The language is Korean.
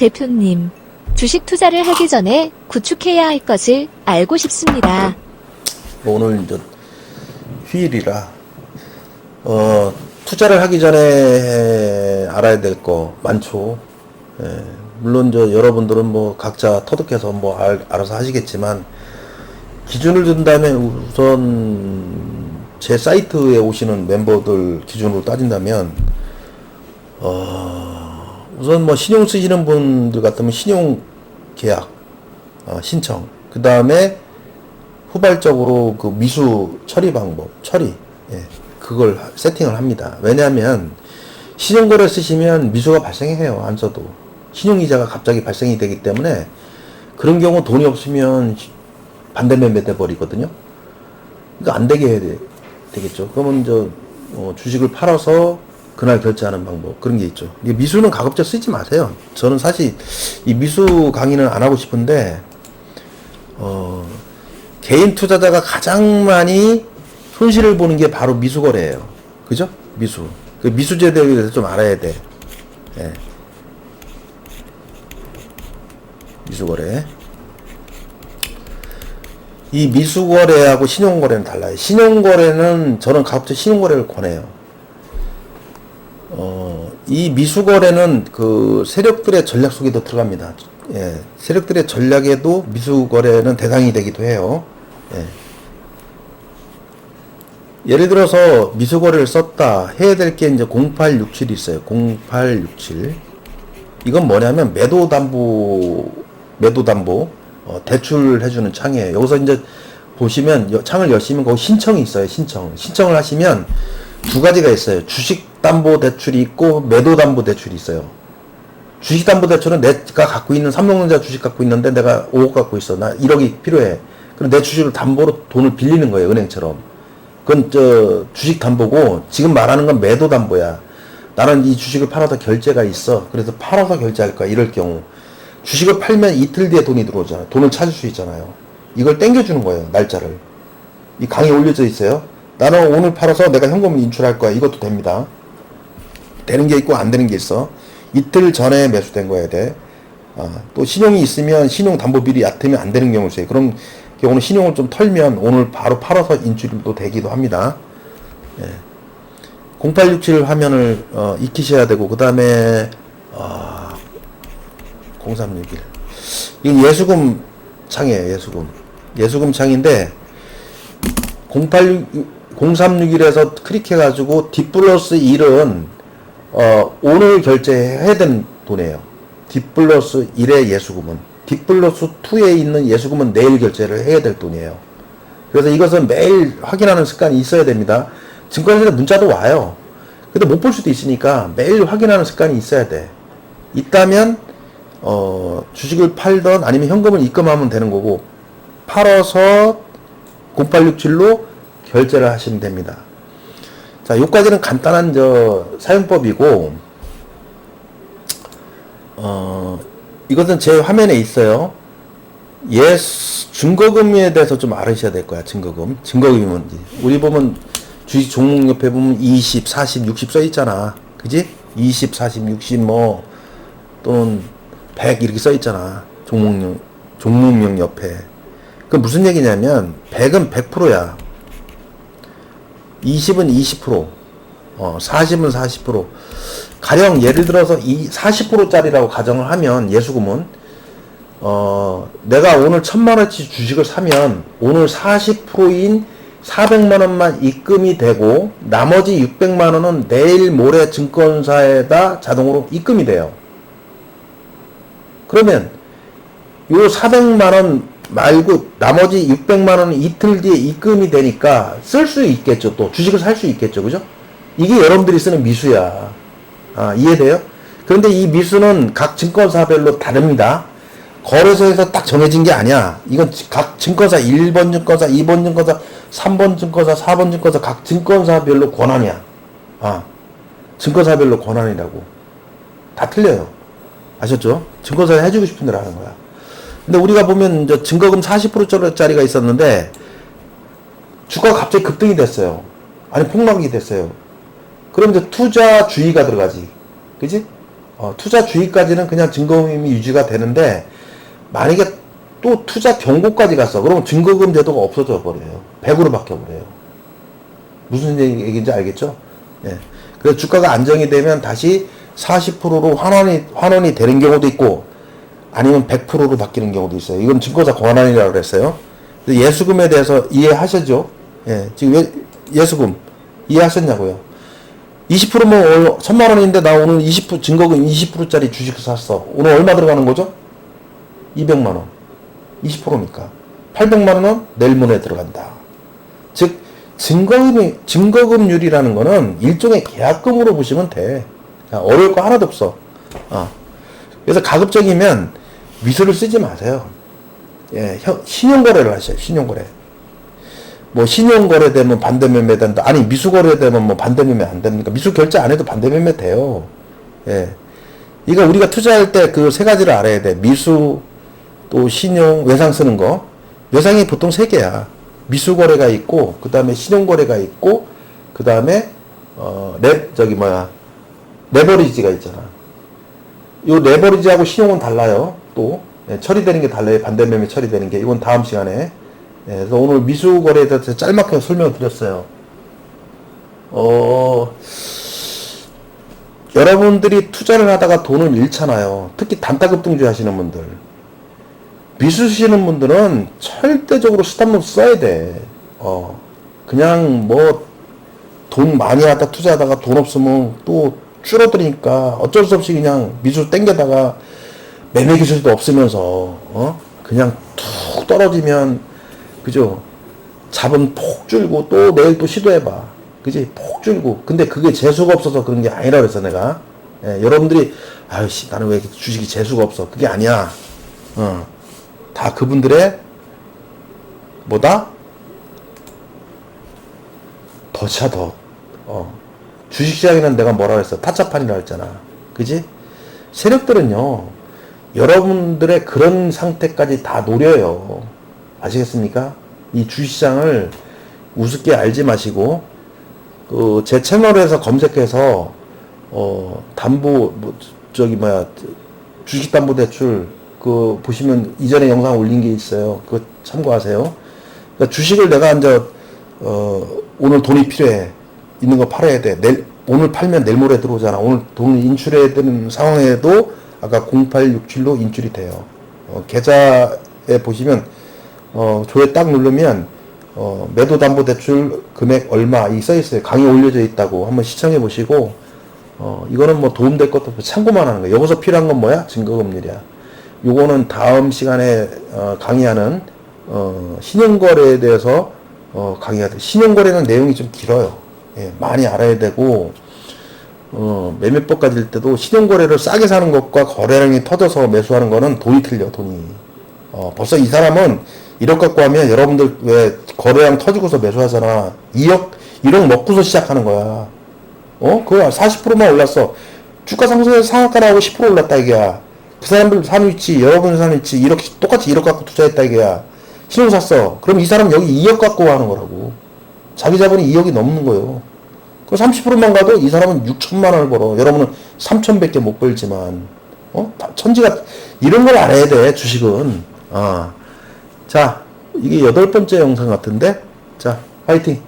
대표님, 주식 투자를 하기 전에 구축해야 할 것을 알고 싶습니다. 뭐 오늘 이제 휴일이라 어 투자를 하기 전에 알아야 될 거 많죠. 예, 물론 저 여러분들은 뭐 각자 터득해서 뭐 알, 알아서 하시겠지만 기준을 둔다면 우선 제 사이트에 오시는 멤버들 기준으로 따진다면 어 우선 뭐 신용 쓰시는 분들 같으면 신용 계약 어, 신청 그 다음에 후발적으로 그 미수 처리 방법, 처리, 예, 그걸 하- 세팅을 합니다. 왜냐하면 신용거래 쓰시면 미수가 발생해요. 안 써도. 신용이자가 갑자기 발생이 되기 때문에 그런 경우 돈이 없으면 시- 반대매매 돼 버리거든요. 그러니까 안 되게 해야 돼, 되겠죠. 그러면 저 어, 주식을 팔아서 그날 결제하는 방법 그런 게 있죠. 미수는 가급적 쓰지 마세요. 저는 사실 이 미수 강의는 안 하고 싶은데 어, 개인 투자자가 가장 많이 손실을 보는 게 바로 미수 거래예요. 그죠? 미수. 그 미수제도에 대해서 좀 알아야 돼. 예. 미수거래. 이 미수거래하고 신용거래는 달라요. 신용거래는 저는 가급적 신용거래를 권해요. 어, 이 미수거래는 그 세력들의 전략 속에도 들어갑니다. 예, 세력들의 전략에도 미수거래는 대상이 되기도 해요. 예. 예를 들어서 미수거래를 썼다 해야 될 게 이제 0867이 있어요. 0867. 이건 뭐냐면 매도 담보 매도 담보 어, 대출해주는 창이에요. 여기서 이제 보시면 여- 창을 여시면 거기 신청이 있어요. 신청. 신청을 하시면 두 가지가 있어요. 주식 담보 대출이 있고 매도 담보 대출이 있어요. 주식 담보 대출은 내가 갖고 있는 삼성전자 주식 갖고 있는데 내가 5억 갖고 있어. 나 1억이 필요해. 그럼 내 주식을 담보로 돈을 빌리는 거예요. 은행처럼. 그건 저 주식 담보고 지금 말하는 건 매도 담보야. 나는 이 주식을 팔아서 결제가 있어. 그래서 팔아서 결제할 거야. 이럴 경우. 주식을 팔면 이틀 뒤에 돈이 들어오잖아. 돈을 찾을 수 있잖아요. 이걸 땡겨주는 거예요. 날짜를. 이 강의 올려져 있어요. 나는 오늘 팔아서 내가 현금을 인출할 거야. 이것도 됩니다. 되는 게 있고 안 되는 게 있어. 이틀 전에 매수된 거야 돼. 아, 또 신용이 있으면 신용 담보비리 얕으면 안 되는 경우 있어요. 그런 경우는 신용을 좀 털면 오늘 바로 팔아서 인출도 되기도 합니다. 예. 0867 화면을 어, 익히셔야 되고 그 다음에 어, 0361 이건 예수금 창이에요. 예수금 예수금 창인데 086 0361에서 클릭해가지고 D 플러스 1은 어, 오늘 결제해야 되는 돈이에요. D 플러스 1의 예수금은. D 플러스 2에 있는 예수금은 내일 결제를 해야 될 돈이에요. 그래서 이것은 매일 확인하는 습관이 있어야 됩니다. 증권사에서 문자도 와요. 근데 못 볼 수도 있으니까 매일 확인하는 습관이 있어야 돼. 있다면, 어, 주식을 팔던 아니면 현금을 입금하면 되는 거고, 팔아서 0867로 결제를 하시면 됩니다. 자, 요까지는 간단한 저 사용법이고, 어, 이것은 제 화면에 있어요. 예, 증거금에 대해서 좀 알으셔야 될 거야, 증거금. 증거금이 뭔지. 우리 보면 주식 종목 옆에 보면 20, 40, 60 써 있잖아. 그지? 20, 40, 60 뭐, 또는 100 이렇게 써 있잖아. 종목명, 종목명 옆에. 그 무슨 얘기냐면, 100은 100%야. 20은 20%, 어, 40은 40%. 가령 예를 들어서 이 40%짜리라고 가정을 하면 예수금은 어, 내가 오늘 천만 원치 주식을 사면 오늘 40%인 400만 원만 입금이 되고 나머지 600만 원은 내일 모레 증권사에다 자동으로 입금이 돼요. 그러면 요 400만 원 말고 나머지 600만 원은 이틀 뒤에 입금이 되니까 쓸 수 있겠죠. 또 주식을 살 수 있겠죠. 그죠? 이게 여러분들이 쓰는 미수야. 아, 이해돼요? 그런데 이 미수는 각 증권사별로 다릅니다. 거래소에서 딱 정해진 게 아니야. 이건 각 증권사 1번 증권사, 2번 증권사, 3번 증권사, 4번 증권사 각 증권사별로 권한이야. 아, 증권사별로 권한이라고. 다 틀려요. 아셨죠? 증권사에 해주고 싶은 대로 하는 거야. 근데 우리가 보면 이제 증거금 40%짜리가 있었는데 주가가 갑자기 급등이 됐어요. 아니 폭락이 됐어요. 그럼 이제 투자 주의가 들어가지. 그지? 어, 투자 주의까지는 그냥 증거금이 유지가 되는데 만약에 또 투자 경고까지 갔어. 그러면 증거금 제도가 없어져 버려요. 100으로 바뀌어 버려요. 무슨 얘기인지 알겠죠? 예. 그래서 주가가 안정이 되면 다시 40%로 환원이, 환원이 되는 경우도 있고, 아니면 100%로 바뀌는 경우도 있어요. 이건 증거자 권한이라고 그랬어요. 예수금에 대해서 이해하셨죠? 예. 지금 왜 예수금 이해하셨냐고요? 20%면 오늘 천만 원인데 나 오늘 20% 증거금 20%짜리 주식 샀어. 오늘 얼마 들어가는 거죠? 200만 원. 20%니까. 800만 원은 내일 모레 들어간다. 즉 증거금이 증거금률이라는 거는 일종의 계약금으로 보시면 돼. 아, 어려울 거 하나도 없어. 어. 그래서 가급적이면 미수를 쓰지 마세요. 예, 현- 신용거래를 하셔요. 신용거래. 뭐 신용거래 되면 반대매매 된다. 아니 미수거래 되면 뭐 반대매매 안 됩니까? 미수 결제 안 해도 반대매매 돼요. 예. 이거 우리가 투자할 때 그 세 가지를 알아야 돼. 미수, 또 신용, 외상 쓰는 거. 외상이 보통 세 개야. 미수거래가 있고, 그 다음에 신용거래가 있고, 그 다음에, 어, 랩, 저기 뭐야, 레버리지가 있잖아. 요 레버리지하고 신용은 달라요. 또, 예, 처리되는 게 달라요. 반대매매 처리되는 게. 이건 다음 시간에. 예, 그래서 오늘 미수거래에 대해서 짤막하게 설명을 드렸어요. 어, 여러분들이 투자를 하다가 돈을 잃잖아요. 특히 단타급등주 하시는 분들. 미수시는 분들은 절대적으로 스탑로스 써야 돼. 어, 그냥 뭐, 돈 많이 하다 투자하다가 돈 없으면 또 줄어드니까 어쩔 수 없이 그냥 미수 땡겨다가 매매 기술도 없으면서, 어? 그냥 툭 떨어지면, 그죠? 잡은 폭 줄고 또 내일 또 시도해봐. 그지? 폭 줄고. 근데 그게 재수가 없어서 그런 게 아니라 그랬어, 내가. 예, 여러분들이, 아유씨, 나는 왜 주식이 재수가 없어. 그게 아니야. 어. 다 그분들의, 뭐다? 더차 더. 어. 주식시장에는 내가 뭐라 그랬어? 타짜판이라 했잖아. 그지? 세력들은요, 여러분들의 그런 상태까지 다 노려요. 아시겠습니까? 이 주식시장을 우습게 알지 마시고, 그, 제 채널에서 검색해서, 어, 담보, 뭐, 저기, 뭐야, 주식 담보 대출, 그, 보시면 이전에 영상 올린 게 있어요. 그거 참고하세요. 그러니까 주식을 내가 이제, 어, 오늘 돈이 필요해. 있는 거 팔아야 돼. 내일, 오늘 팔면 내일 모레 들어오잖아. 오늘 돈을 인출해야 되는 상황에도 아까 0867로 인출이 돼요. 어, 계좌에 보시면, 어, 조회 딱 누르면, 어, 매도 담보 대출 금액 얼마, 이 써 있어요. 강의 올려져 있다고. 한번 시청해 보시고, 어, 이거는 뭐 도움 될 것도 없고 참고만 하는 거예요. 여기서 필요한 건 뭐야? 증거금률이야. 요거는 다음 시간에, 어, 강의하는, 어, 신용거래에 대해서, 어, 강의하다. 신용거래는 내용이 좀 길어요. 예, 많이 알아야 되고, 어, 매매법 가질 때도 신용거래를 싸게 사는 것과 거래량이 터져서 매수하는 거는 돈이 틀려, 돈이. 어, 벌써 이 사람은 1억 갖고 하면 여러분들 왜 거래량 터지고서 매수하잖아. 2억, 1억 먹고서 시작하는 거야. 어? 그거 40%만 올랐어. 주가 상승해서 상한가 나오고 10% 올랐다 이게야. 그 사람들 산 위치, 여러분 산 위치, 1억, 똑같이 1억 갖고 투자했다 이게야. 신용 샀어. 그럼 이 사람 여기 2억 갖고 하는 거라고. 자기 자본이 2억이 넘는 거예요. 그 30%만 가도 이 사람은 6천만 원을 벌어. 여러분은 3천밖에 못 벌지만, 어? 다 천지가, 이런 걸 알아야 돼, 주식은. 아. 자, 이게 여덟 번째 영상 같은데? 자, 화이팅!